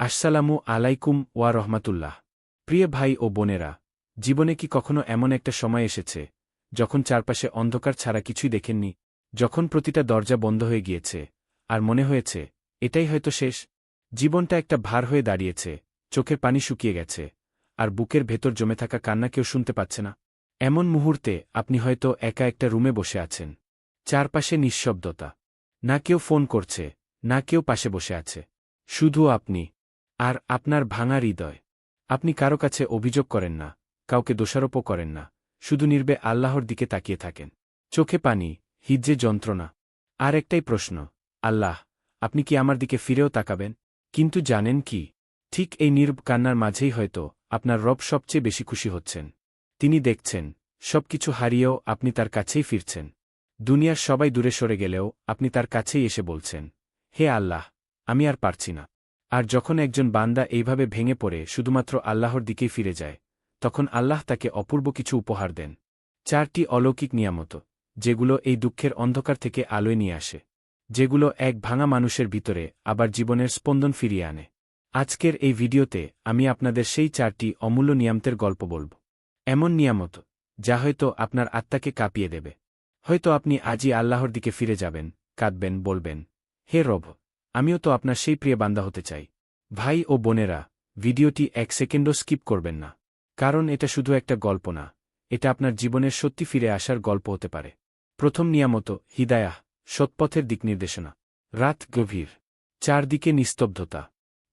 আসসালামু আলাইকুম ওয়া রহমাতুল্লাহ। প্রিয় ভাই ও বোনেরা, জীবনে কি কখনো এমন একটা সময় এসেছে, যখন চারপাশে অন্ধকার ছাড়া কিছুই দেখেননি, যখন প্রতিটা দরজা বন্ধ হয়ে গিয়েছে, আর মনে হয়েছে, এটাই হয়তো শেষ? জীবনটা একটা ভার হয়ে দাঁড়িয়েছে, চোখের পানি শুকিয়ে গেছে, আর বুকের ভেতর জমে থাকা কান্না কেউ শুনতে পাচ্ছে না। এমন মুহূর্তে আপনি হয়তো একা একটা রুমে বসে আছেন। চারপাশে নিঃশব্দতা। না কেউ ফোন করছে, না কেউ পাশে বসে আছে। শুধু আপনি। আর আপনার ভাঙা হৃদয়। আপনি কারও কাছে অভিযোগ করেন না, কাউকে দোষারোপও করেন না, শুধু নির্বে আল্লাহর দিকে তাকিয়ে থাকেন। চোখে পানি, হিজ্জে যন্ত্রণা। আর একটাই প্রশ্ন, আল্লাহ, আপনি কি আমার দিকে ফিরেও তাকাবেন? কিন্তু জানেন কি, ঠিক এই নির্ব কান্নার মাঝেই হয়তো আপনার রব সবচেয়ে বেশি খুশি হচ্ছেন। তিনি দেখছেন, সবকিছু হারিয়েও আপনি তার কাছেই ফিরছেন। দুনিয়ার সবাই দূরে সরে গেলেও আপনি তার কাছেই এসে বলছেন, হে আল্লাহ, আমি আর পারছি না। আর যখন একজন বান্দা এইভাবে ভেঙে পড়ে, শুধুমাত্র আল্লাহর দিকেই ফিরে যায়, তখন আল্লাহ তাকে অপূর্ব কিছু উপহার দেন। চারটি অলৌকিক নিয়ামত, যেগুলো এই দুঃখের অন্ধকার থেকে আলোয় নিয়ে আসে, যেগুলো এক ভাঙা মানুষের ভিতরে আবার জীবনের স্পন্দন ফিরিয়ে আনে। আজকের এই ভিডিওতে আমি আপনাদের সেই চারটি অমূল্য নিয়ামতের গল্প বলব। এমন নিয়ামত, যা হয়তো আপনার আত্মাকে কাঁপিয়ে দেবে। হয়তো আপনি আজই আল্লাহর দিকে ফিরে যাবেন, কাঁদবেন, বলবেন, হে রব আমিও তো আপনার সেই প্রিয় বান্দা হতে চাই। ভাই ও বোনেরা, ভিডিওটি এক সেকেন্ডও স্কিপ করবেন না। কারণ এটা শুধু একটা গল্প না, এটা আপনার জীবনের সত্যি ফিরে আসার গল্প হতে পারে। প্রথম নিয়ামত, হিদায়াহ, সৎপথের দিক নির্দেশনা। রাত গভীর, চারদিকে নিস্তব্ধতা।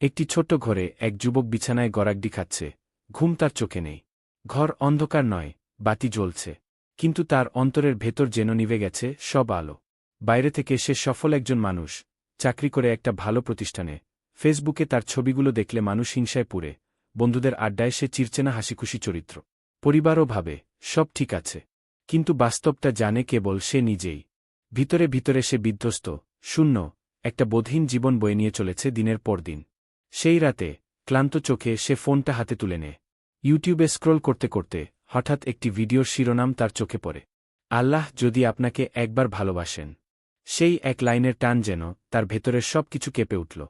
একটি ছোট্ট ঘরে এক যুবক বিছানায় গড়াগডি খাচ্ছে, ঘুম তার চোখে নেই। ঘর অন্ধকার নয়, বাতি জ্বলছে। কিন্তু তার অন্তরের ভেতর যেন নিভে গেছে সব আলো। বাইরে থেকে সে সফল একজন মানুষ চাকরি করে একটা ভালো প্রতিষ্ঠানে। ফেসবুকে তার ছবিগুলো দেখলে মানুষ হিংসায় পুরে বন্ধুদের আড্ডায় সে চিরচেনা হাসিখুশি চরিত্র। পরিবারও ভাবে, সব ঠিক আছে। কিন্তু বাস্তবটা জানে কেবল সে নিজেই। ভিতরে ভিতরে সে বিধ্বস্ত, শূন্য, একটা বোধহীন জীবন বয়ে নিয়ে চলেছে দিনের পর দিন। সেই রাতে, ক্লান্ত চোখে সে ফোনটা হাতে তুলে নেয়। ইউটিউবে স্ক্রোল করতে করতে, হঠাৎ একটি ভিডিওর শিরোনাম তার চোখে পড়ে। আল্লাহ যদি আপনাকে একবার ভালোবাসেন। সেই এক লাইনের টান যেন তার ভেতরের সব কিছু কেঁপে উঠল।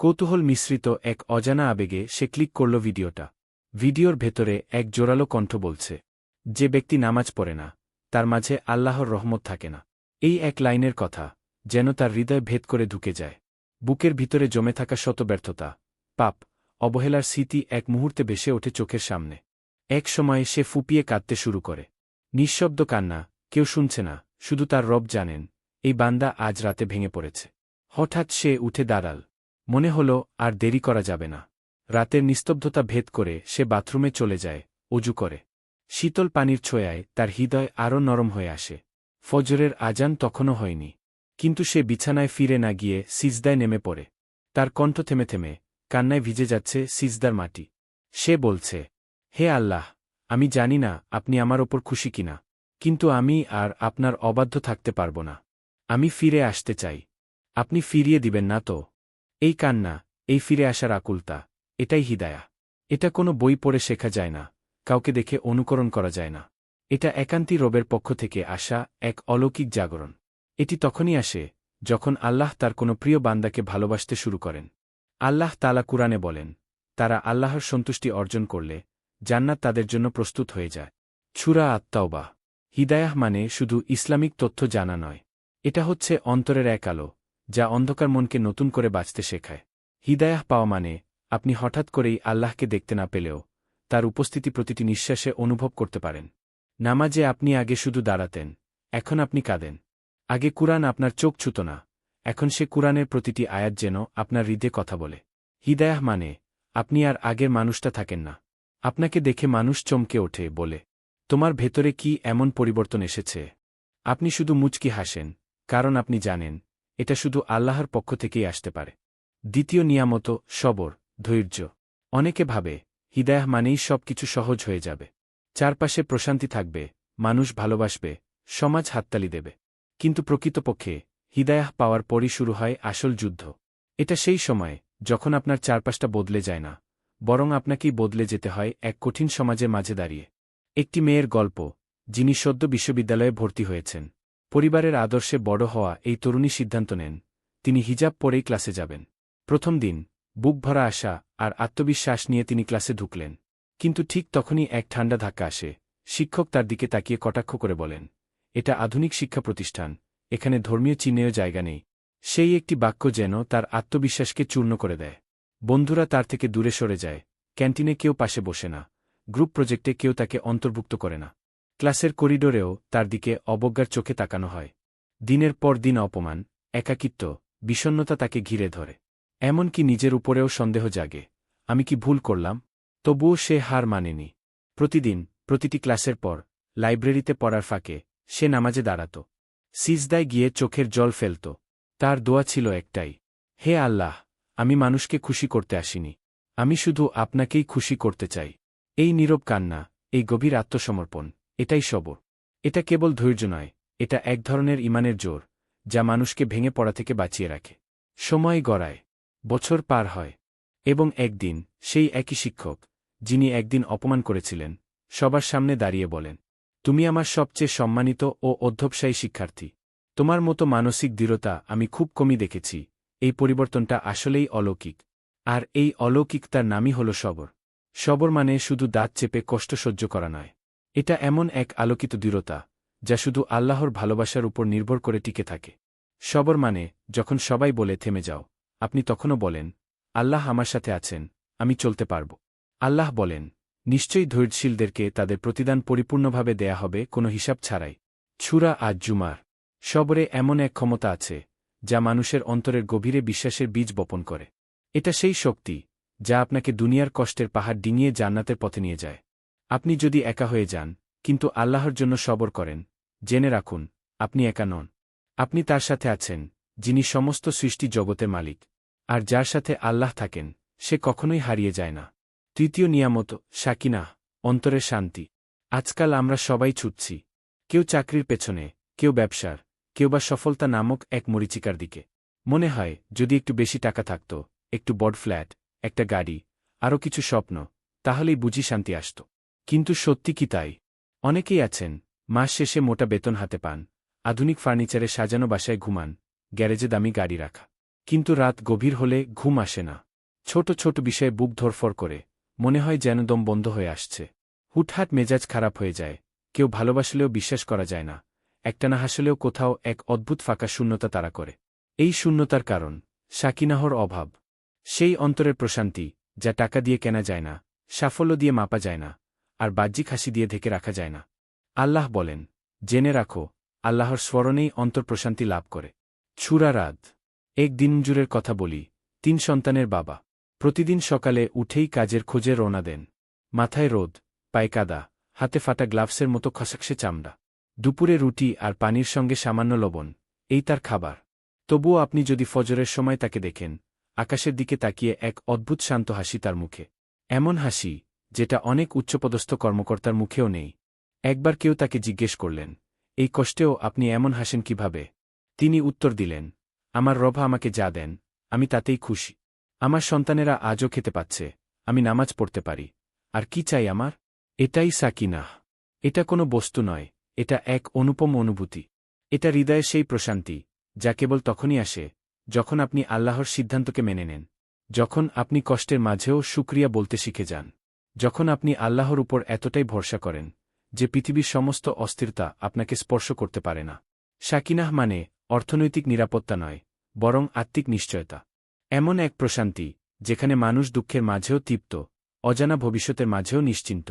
কৌতূহল মিশ্রিত এক অজানা আবেগে সে ক্লিক করল ভিডিওটা। ভিডিওর ভেতরে এক জোরালো কণ্ঠ বলছে, যে ব্যক্তি নামাজ পড়ে না, তার মাঝে আল্লাহর রহমত থাকে না। এই এক লাইনের কথা যেন তার হৃদয় ভেদ করে ঢুকে যায়। বুকের ভিতরে জমে থাকা শত ব্যর্থতা, পাপ, অবহেলার স্মৃতি এক মুহূর্তে ভেসে ওঠে চোখের সামনে। এক সময়ে সে ফুপিয়ে কাঁদতে শুরু করে। নিঃশব্দ কান্না, কেউ শুনছে না, শুধু তার রব জানেন এই বান্দা আজ রাতে ভেঙে পড়েছে। হঠাৎ সে উঠে দাঁড়াল। মনে হল, আর দেরি করা যাবে না। রাতের নিস্তব্ধতা ভেদ করে সে বাথরুমে চলে যায়, অজু করে। শীতল পানির ছোঁয়ায় তার হৃদয় আরও নরম হয়ে আসে। ফজরের আজান তখনও হয়নি। কিন্তু সে বিছানায় ফিরে না গিয়ে সিজদায় নেমে পড়ে। তার কণ্ঠ থেমে থেমে, কান্নায় ভিজে যাচ্ছে সিজদার মাটি। সে বলছে, হে আল্লাহ, আমি জানি না আপনি আমার ওপর খুশি কিনা, কিন্তু আমি আর আপনার অবাধ্য থাকতে পারব না। আমি ফিরে আসতে চাই। আপনি ফিরিয়ে দিবেন না তো। এই কান্না, এই ফিরে আসার আকুলতা, এটাই হিদায়া। এটা কোনো বই পড়ে শেখা যায় না, কাউকে দেখে অনুকরণ করা যায় না। এটা একান্তি রবের পক্ষ থেকে আসা এক অলৌকিক জাগরণ। এটি তখনই আসে, যখন আল্লাহ তার কোনো প্রিয় বান্দাকে ভালোবাসতে শুরু করেন। আল্লাহ তালা কুরআনে বলেন, তারা আল্লাহর সন্তুষ্টি অর্জন করলে জান্নাত তাদের জন্য প্রস্তুত হয়ে যায়। ছুরা আত্মাওবা হিদায়াহ মানে শুধু ইসলামিক তথ্য জানা নয়। এটা হচ্ছে অন্তরের এক আলো, যা অন্ধকার মনকে নতুন করে বাঁচতে শেখায়। হিদায়াহ পাওয়া মানে আপনি হঠাৎ করেই আল্লাহকে দেখতে না পেলেও, তার উপস্থিতি প্রতিটি নিঃশ্বাসে অনুভব করতে পারেন। নামাজে আপনি আগে শুধু দাঁড়াতেন, এখন আপনি কাঁদেন। আগে কুরআন আপনার চোখ ছুত না, এখন সে কুরআনের প্রতিটি আয়াত যেন আপনার হৃদে কথা বলে। হিদায়াহ মানে আপনি আর আগের মানুষটা থাকেন না। আপনাকে দেখে মানুষ চমকে ওঠে, বলে, তোমার ভেতরে কি এমন পরিবর্তন এসেছে? আপনি শুধু মুচকি হাসেন কারণ আপনি জানেন, এটা শুধু আল্লাহর পক্ষ থেকেই আসতে পারে। দ্বিতীয় নিয়ামত, সবর, ধৈর্য। অনেকে ভাবে হিদায়াহ মানেই সব কিছু সহজ হয়ে যাবে। চারপাশে প্রশান্তি থাকবে, মানুষ ভালোবাসবে, সমাজ হাততালি দেবে। কিন্তু প্রকৃতপক্ষে হিদায়াহ পাওয়ার পরই শুরু হয় আসল যুদ্ধ। এটা সেই সময়, যখন আপনার চারপাশটা বদলে যায় না, বরং আপনাকেই বদলে যেতে হয় এক কঠিন সমাজের মাঝে দাঁড়িয়ে। একটি মেয়ের গল্প, যিনি সদ্য বিশ্ববিদ্যালয়ে ভর্তি হয়েছেন। পরিবারের আদর্শে বড় হওয়া এই তরুণী সিদ্ধান্ত নেন। তিনি হিজাব পরেই ক্লাসে যাবেন। প্রথম দিন, বুক ভরা আশা আর আত্মবিশ্বাস নিয়ে তিনি ক্লাসে ঢুকলেন। কিন্তু ঠিক তখনই এক ঠান্ডা ধাক্কা আসে। শিক্ষক তার দিকে তাকিয়ে কটাক্ষ করে বলেন, এটা আধুনিক শিক্ষা প্রতিষ্ঠান। এখানে ধর্মীয় চিহ্নেও জায়গা নেই। সেই একটি বাক্য যেন তার আত্মবিশ্বাসকে চূর্ণ করে দেয়। বন্ধুরা তার থেকে দূরে সরে যায়। ক্যান্টিনে কেউ পাশে বসে না। গ্রুপ প্রজেক্টে কেউ তাকে অন্তর্ভুক্ত করে না। ক্লাসের করিডোরেও তার দিকে অবজ্ঞার চোখে তাকানো হয়। দিনের পর দিন অপমান, একাকিত্ব বিষণ্নতা তাকে ঘিরে ধরে। এমনকি নিজের উপরেও সন্দেহ জাগে, আমি কি ভুল করলাম? তবুও সে হার মানেনি। প্রতিদিন, প্রতিটি ক্লাসের পর, লাইব্রেরিতে পড়ার ফাঁকে, সে নামাজে দাঁড়াত। সিজদায় গিয়ে চোখের জল ফেলত। তার দোয়া ছিল একটাই, হে আল্লাহ, আমি মানুষকে খুশি করতে আসিনি। আমি শুধু আপনাকেই খুশি করতে চাই। এই নীরব কান্না, এই গভীর আত্মসমর্পণ এটাই সবর। এটা কেবল ধৈর্য নয়, এটা এক ধরনের ইমানের জোর, যা মানুষকে ভেঙে পড়া থেকে বাঁচিয়ে রাখে। সময় গড়ায়, বছর পার হয়, এবং একদিন সেই একই শিক্ষক, যিনি একদিন অপমান করেছিলেন, সবার সামনে দাঁড়িয়ে বলেন, তুমি আমার সবচেয়ে সম্মানিত ও অধ্যবসায়ী শিক্ষার্থী। তোমার মতো মানসিক দৃঢ়তা আমি খুব কমই দেখেছি, এই পরিবর্তনটা আসলেই অলৌকিক। আর এই অলৌকিকতার নামই হল সবর। সবর মানে শুধু দাঁত চেপে কষ্ট সহ্য করা নয় এটা এমন এক আলোকিত দৃঢ়তা, যা শুধু আল্লাহর ভালোবাসার উপর নির্ভর করে টিকে থাকে। সবর মানে যখন সবাই বলে, থেমে যাও। আপনি তখনও বলেন, আল্লাহ আমার সাথে আছেন, আমি চলতে পারব। আল্লাহ বলেন, নিশ্চয়ই ধৈর্যশীলদেরকে তাদের প্রতিদান পরিপূর্ণভাবে দেয়া হবে, কোনো হিসাব ছাড়াই। ছুরা আজ জুমার সবরে এমন এক ক্ষমতা আছে, যা মানুষের অন্তরের গভীরে বিশ্বাসের বীজ বপন করে। এটা সেই শক্তি, যা আপনাকে দুনিয়ার কষ্টের পাহাড় ডিঙিয়ে জান্নাতের পথে নিয়ে যায়। আপনি যদি একা হয়ে যান, কিন্তু আল্লাহর জন্য সবর করেন, জেনে রাখুন, আপনি একা নন। আপনি তার সাথে আছেন, যিনি সমস্ত সৃষ্টি জগতের মালিক, আর যার সাথে আল্লাহ থাকেন, সে কখনোই হারিয়ে যায় না। তৃতীয় নিয়ামত শাকিনা অন্তরের শান্তি। আজকাল আমরা সবাই ছুটছি। কেউ চাকরির পেছনে, কেউ ব্যবসার, কেউ বা সফলতা নামক এক মরিচিকার দিকে। মনে হয়, যদি একটু বেশি টাকা থাকত, একটু বড় ফ্ল্যাট, একটা গাড়ি, আরও কিছু স্বপ্ন, তাহলেই বুঝি শান্তি আসত। কিন্তু সত্যি কি তাই? অনেকেই আছেন, মাস শেষে মোটা বেতন হাতে পান, আধুনিক ফার্নিচারে সাজানো বাসায় ঘুমান, গ্যারেজে দামি গাড়ি রাখা। কিন্তু রাত গভীর হলে ঘুম আসে না। ছোট ছোট বিষয়ে বুক ধরফর করে, মনে হয় যেন দম বন্ধ হয়ে আসছে। হুটহাট মেজাজ খারাপ হয়ে যায়, কেউ ভালোবাসলেও বিশ্বাস করা যায় না একটা না হাসলেও কোথাও এক অদ্ভুত ফাঁকা শূন্যতা তারা করে। এই শূন্যতার কারণ সাকিনাহর অভাব। সেই অন্তরের প্রশান্তি, যা টাকা দিয়ে কেনা যায় না, সাফল্য দিয়ে মাপা যায় না আর বাহ্যিক হাসি দিয়ে ঢেকে রাখা যায় না। আল্লাহ বলেন, জেনে রাখো, আল্লাহর স্মরণেই অন্তর্প্রশান্তি লাভ করে। ছুরা রাত এক দিনজুরের কথা বলি, তিন সন্তানের বাবা। প্রতিদিন সকালে উঠেই কাজের খোঁজে রওনা দেন। মাথায় রোদ, পায়ে কাদা, হাতে ফাটা গ্লাভসের মতো খসাকসে চামড়া। দুপুরে রুটি আর পানির সঙ্গে সামান্য লবণ, এই তার খাবার। তবুও আপনি যদি ফজরের সময় তাকে দেখেন, আকাশের দিকে তাকিয়ে এক অদ্ভুত শান্ত হাসি তার মুখে। এমন হাসি যেটা অনেক উচ্চপদস্থ কর্মকর্তার মুখেও নেই। একবার কেউ তাকে জিজ্ঞেস করলেন, এই কষ্টেও আপনি এমন হাসেন কীভাবে? তিনি উত্তর দিলেন, আমার রভা আমাকে যা দেন, আমি তাতেই খুশি। আমার সন্তানেরা আজও খেতে পাচ্ছে, আমি নামাজ পড়তে পারি। আর কি চাই আমার? এটাই সাকিনা এটা কোনো বস্তু নয়, এটা এক অনুপম অনুভূতি। এটা হৃদয়ের সেই প্রশান্তি, যা কেবল তখনই আসে, যখন আপনি আল্লাহর সিদ্ধান্তকে মেনে নেন, যখন আপনি কষ্টের মাঝেও সুক্রিয়া বলতে শিখে যান। যখন আপনি আল্লাহর উপর এতটাই ভরসা করেন, যে পৃথিবীর সমস্ত অস্থিরতা আপনাকে স্পর্শ করতে পারে না। শাকিনাহ মানে অর্থনৈতিক নিরাপত্তা নয়, বরং আত্মিক নিশ্চয়তা। এমন এক প্রশান্তি, যেখানে মানুষ দুঃখের মাঝেও তৃপ্ত, অজানা ভবিষ্যতের মাঝেও নিশ্চিন্ত।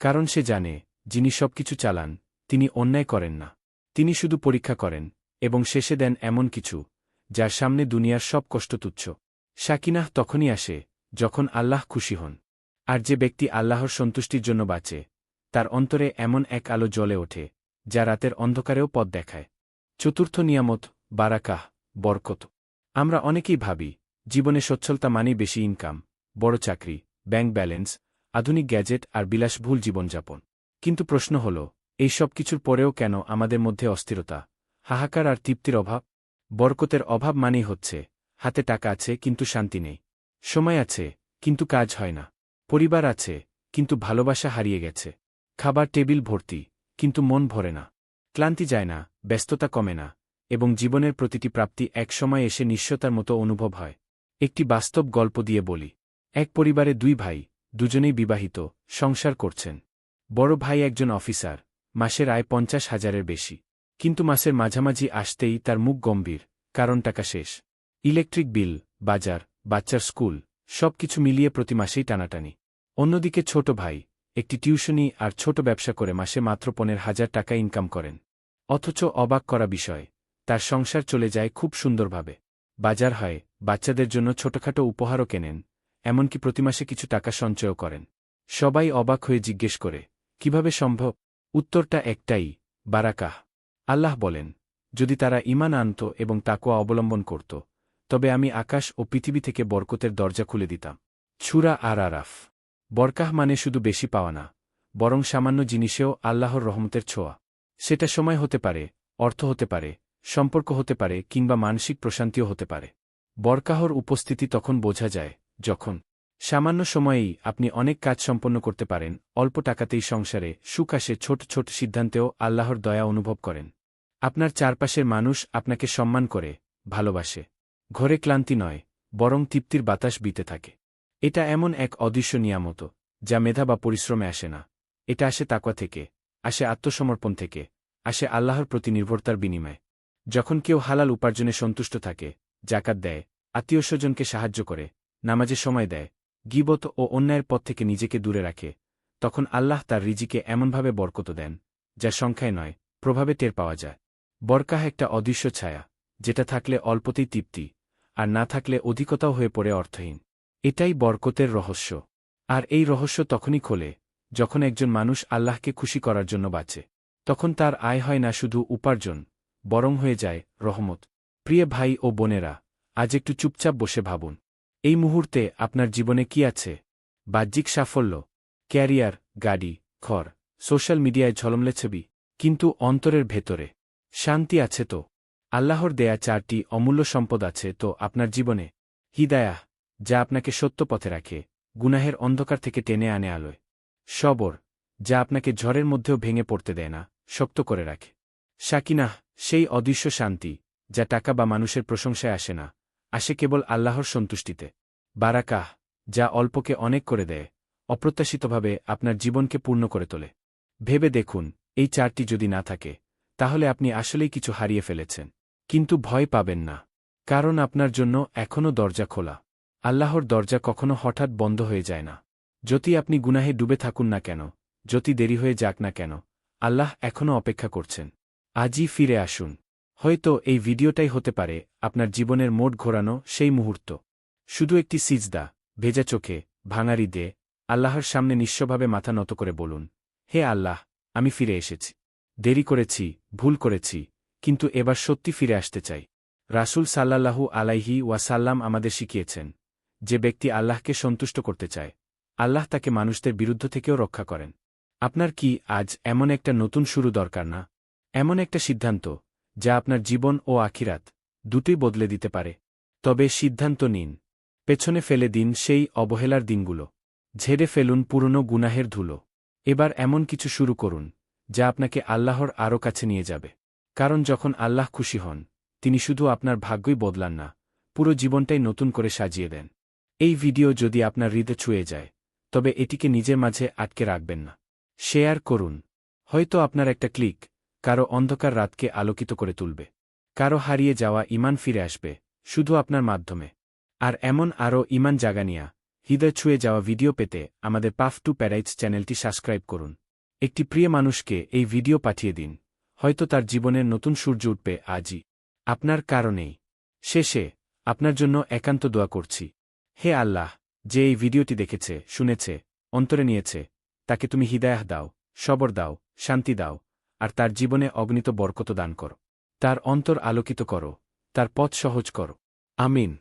কারণ সে জানে, যিনি সবকিছু চালান, তিনি অন্যায় করেন না। তিনি শুধু পরীক্ষা করেন, এবং শেষে দেন এমন কিছু, যার সামনে দুনিয়ার সব কষ্ট তুচ্ছ শাকিনাহ তখনই আসে, যখন আল্লাহ খুশি হন। আর যে ব্যক্তি আল্লাহর সন্তুষ্টির জন্য বাঁচে, তার অন্তরে এমন এক আলো জ্বলে ওঠে, যা রাতের অন্ধকারেও পথ দেখায়। চতুর্থ নিয়ামত, বারাকাহ, বরকত। আমরা অনেকেই ভাবি, জীবনে সচ্ছলতা মানেই বেশি ইনকাম, বড় চাকরি, ব্যাংক ব্যালেন্স, আধুনিক গ্যাজেট আর বিলাসভুল জীবনযাপন। কিন্তু প্রশ্ন হল, এই সব কিছুর পরেও কেন আমাদের মধ্যে অস্থিরতা, হাহাকার আর তৃপ্তির অভাব? বরকতের অভাব মানেই হচ্ছে, হাতে টাকা আছে কিন্তু শান্তি নেই। সময় আছে, কিন্তু কাজ হয় না। পরিবার আছে, কিন্তু ভালোবাসা হারিয়ে গেছে। খাবার টেবিল ভর্তি, কিন্তু মন ভরে না। ক্লান্তি যায় না, ব্যস্ততা কমে না, এবং জীবনের প্রতিটি প্রাপ্তি এক সময় এসে নিঃস্বতার মতো অনুভব হয়। একটি বাস্তব গল্প দিয়ে বলি। এক পরিবারে দুই ভাই, দুজনেই বিবাহিত, সংসার করছেন। বড় ভাই একজন অফিসার, মাসের আয় পঞ্চাশ হাজারের বেশি। কিন্তু মাসের মাঝামাঝি আসতেই তার মুখ গম্ভীর কারণ টাকা শেষ। ইলেকট্রিক বিল, বাজার, বাচ্চার স্কুল সব কিছু মিলিয়ে প্রতি মাসেই টানাটানি। অন্যদিকে ছোট ভাই, একটি টিউশনি আর ছোট ব্যবসা করে মাসে মাত্র পনেরো হাজার টাকা ইনকাম করেন। অথচ অবাক করা বিষয়, তার সংসার চলে যায় খুব সুন্দরভাবে। বাজার হয়, বাচ্চাদের জন্য ছোটখাটো উপহারও কেনেন, এমনকি প্রতি মাসে কিছু টাকা সঞ্চয়ও করেন। সবাই অবাক হয়ে জিজ্ঞেস করে, কীভাবে সম্ভব? উত্তরটা একটাই, বারাকাহ। আল্লাহ বলেন, যদি তারা ইমান আনত এবং তাকুয়া অবলম্বন করত তবে আমি আকাশ ও পৃথিবী থেকে বরকতের দরজা খুলে দিতাম। ছুরা আর আরাফ। বরকাহ মানে শুধু বেশি পাওয়া না, বরং সামান্য জিনিসেও আল্লাহর রহমতের ছোঁয়া। সেটা সময় হতে পারে, অর্থ হতে পারে, সম্পর্ক হতে পারে, কিংবা মানসিক প্রশান্তিও হতে পারে। বরকাহর উপস্থিতি তখন বোঝা যায়, যখন সামান্য সময়েই আপনি অনেক কাজ সম্পন্ন করতে পারেন, অল্প টাকাতেই সংসারে আসে ছোট ছোট সিদ্ধান্তেও আল্লাহর দয়া অনুভব করেন। আপনার চারপাশের মানুষ আপনাকে সম্মান করে, ভালোবাসে। ঘরে ক্লান্তি নয়, বরং তৃপ্তির বাতাস বিতে থাকে। এটা এমন এক অদৃশ্য নিয়ামত, যা মেধা বা পরিশ্রমে আসে না। এটা আসে তাকওয়া থেকে, আসে আত্মসমর্পণ থেকে, আসে আল্লাহর প্রতি নির্ভরতার বিনিময়ে। যখন কেউ হালাল উপার্জনে সন্তুষ্ট থাকে, জাকাত দেয়, আত্মীয় স্বজনকে সাহায্য করে, নামাজে সময় দেয়, গিবত ও অন্যায়ের পথ থেকে নিজেকে দূরে রাখে, তখন আল্লাহ তার রিজিকে এমনভাবে বরকত দেন যা সংখ্যায় নয়, প্রভাবে টের পাওয়া যায়। বরকাহ একটা অদৃশ্য ছায়া, যেটা থাকলে অল্পতেই তৃপ্তি। আর না থাকলে অধিকতাও হয়ে পড়ে অর্থহীন। এটাই বরকতের রহস্য। আর এই রহস্য তখনই খোলে, যখন একজন মানুষ আল্লাহকে খুশি করার জন্য বাঁচে। তখন তার আয় হয় না শুধু উপার্জন, বরং হয়ে যায় রহমত। প্রিয় ভাই ও বোনেরা, আজ একটু চুপচাপ বসে ভাবুন। এই মুহূর্তে আপনার জীবনে কি আছে? বাহ্যিক সাফল্য, ক্যারিয়ার, গাড়ি, ঘর, সোশ্যাল মিডিয়ায় ঝলমলে ছবি, কিন্তু অন্তরের ভেতরে শান্তি আছে তো? আল্লাহর দেয়া চারটি অমূল্য সম্পদ আছে তো আপনার জীবনে? হিদায়াহ যা আপনাকে সত্য পথে রাখে, গুনাহের অন্ধকার থেকে টেনে আনে আলোয়। সবর, যা আপনাকে ঝড়ের মধ্যেও ভেঙে পড়তে দেয় না, শক্ত করে রাখে। সাকিনাহ, সেই অদৃশ্য শান্তি, যা টাকা বা মানুষের প্রশংসায় আসে না, আসে কেবল আল্লাহর সন্তুষ্টিতে। বারাকাহ, যা অল্পকে অনেক করে দেয়, অপ্রত্যাশিতভাবে আপনার জীবনকে পূর্ণ করে তোলে। ভেবে দেখুন, এই চারটি যদি না থাকে, তাহলে আপনি আসলেই কিছু হারিয়ে ফেলেছেন। কিন্তু ভয় পাবেন না। কারণ আপনার জন্য এখনও দরজা খোলা। আল্লাহর দরজা কখনো হঠাৎ বন্ধ হয়ে যায় না। যদি আপনি গুনাহে ডুবে থাকুন না কেন, যদি দেরি হয়ে যাক না কেন, আল্লাহ এখনও অপেক্ষা করছেন। আজই ফিরে আসুন। হয়তো এই ভিডিওটাই হতে পারে আপনার জীবনের মোট ঘোরানো সেই মুহূর্ত। শুধু একটি সিজদা, ভেজা চোখে, ভাঙারি দে, আল্লাহর সামনে নিঃস্বভাবে মাথা নত করে বলুন, হে আল্লাহ, আমি ফিরে এসেছি। দেরি করেছি, ভুল করেছি কিন্তু এবার সত্যি ফিরে আসতে চাই। রাসুল সাল্লাল্লাহু আলাইহি ওয়াসাল্লাম আমাদের শিখিয়েছেন যে ব্যক্তি আল্লাহকে সন্তুষ্ট করতে চায়, আল্লাহ তাকে মানুষদের বিরুদ্ধ থেকেও রক্ষা করেন। আপনার কি আজ এমন একটা নতুন শুরু দরকার না? এমন একটা সিদ্ধান্ত যা আপনার জীবন ও আখিরাত দুটোই বদলে দিতে পারে। তবে সিদ্ধান্ত নিন, পেছনে ফেলে দিন সেই অবহেলার দিনগুলো, ঝেড়ে ফেলুন পুরনো গুনাহের ধুলো। এবার এমন কিছু শুরু করুন যা আপনাকে আল্লাহর আরও কাছে নিয়ে যাবে। কারণ যখন আল্লাহ খুশি হন, তিনি শুধু আপনার ভাগ্যই বদলান না, পুরো জীবনটাই নতুন করে সাজিয়ে দেন। এই ভিডিও যদি আপনার হৃদয় ছুঁয়ে যায়, তবে এটিকে নিজের মাঝে আটকে রাখবেন না। শেয়ার করুন। হয়তো আপনার একটা ক্লিক কারও অন্ধকার রাতকে আলোকিত করে তুলবে। কারও হারিয়ে যাওয়া ইমান ফিরে আসবে, শুধু আপনার মাধ্যমে। আর এমন আরও ইমান জাগানিয়া, হৃদয় ছুঁয়ে যাওয়া ভিডিও পেতে আমাদের পাফ টু প্যারাইটস চ্যানেলটি সাবস্ক্রাইব করুন। একটি প্রিয় মানুষকে এই ভিডিও পাঠিয়ে দিন। হয়তো তার জীবনের নতুন সূর্য উঠবে আজই। আপনার কারণেই। শেষে, আপনার জন্য একান্ত দোয়া করছি। হে আল্লাহ, যে এই ভিডিওটি দেখেছে, শুনেছে, অন্তরে নিয়েছে, তাকে তুমি হিদায়াহ দাও, সবর দাও, শান্তি দাও, আর তার জীবনে অগণিত বরকত দান করো। তার অন্তর আলোকিত করো, তার পথ সহজ করো। আমিন।